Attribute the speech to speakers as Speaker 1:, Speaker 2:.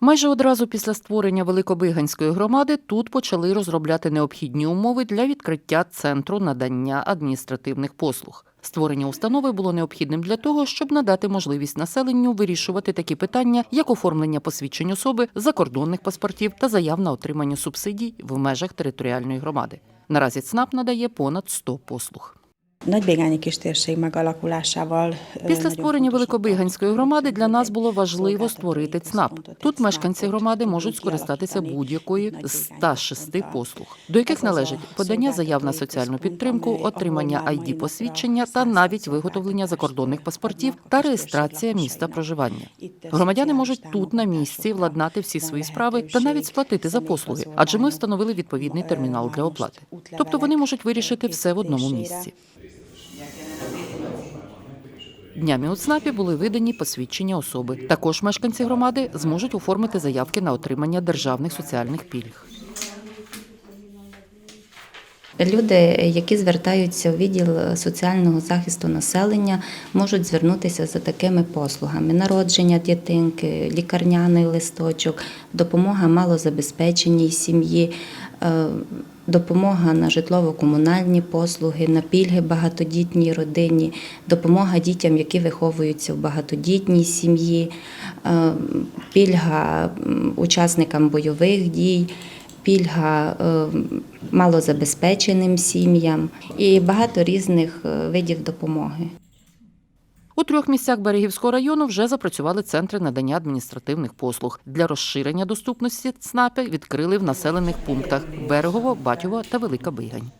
Speaker 1: Майже одразу після створення Великобиганської громади тут почали розробляти необхідні умови для відкриття центру надання адміністративних послуг. Створення установи було необхідним для того, щоб надати можливість населенню вирішувати такі питання, як оформлення посвідчень особи, закордонних паспортів та заяв на отримання субсидій в межах територіальної громади. Наразі ЦНАП надає понад 100 послуг.
Speaker 2: Nagybégányi kistérség megalakulásával
Speaker 1: Після створення Великобиганської громади для нас було важливо створити ЦНАП. Тут мешканці громади можуть скористатися будь-якої з 106
Speaker 2: központtal.
Speaker 1: послуг, до яких належить подання заяв на соціальну підтримку, отримання id посвідчення та навіть виготовлення закордонних паспортів та реєстрація міста проживання. Громадяни можуть тут на місці владнати всі свої справи та навіть сплатити за послуги, адже ми встановили відповідний термінал для оплати. Тобто вони можуть вирішити все в одному місці. Днями у ЦНАПі були видані посвідчення особи. Також мешканці громади зможуть оформити заявки на отримання державних соціальних пільг.
Speaker 3: Люди, які звертаються у відділ соціального захисту населення, можуть звернутися за такими послугами: народження дитинки, лікарняний листочок, допомога малозабезпеченій сім'ї, е, допомога на житлово-комунальні послуги, на пільги багатодітній родині, допомога дітям, які виховуються в багатодітній сім'ї, е, пільга учасникам бойових дій пільга е, малозабезпеченим сім'ям і багато різних е, видів допомоги.
Speaker 1: У трьох місцях Берегівського району вже запрацювали центри надання адміністративних послуг. Для розширення доступності ЦНАПи відкрили в населених пунктах Берегово, Батьово та Велика Бигань.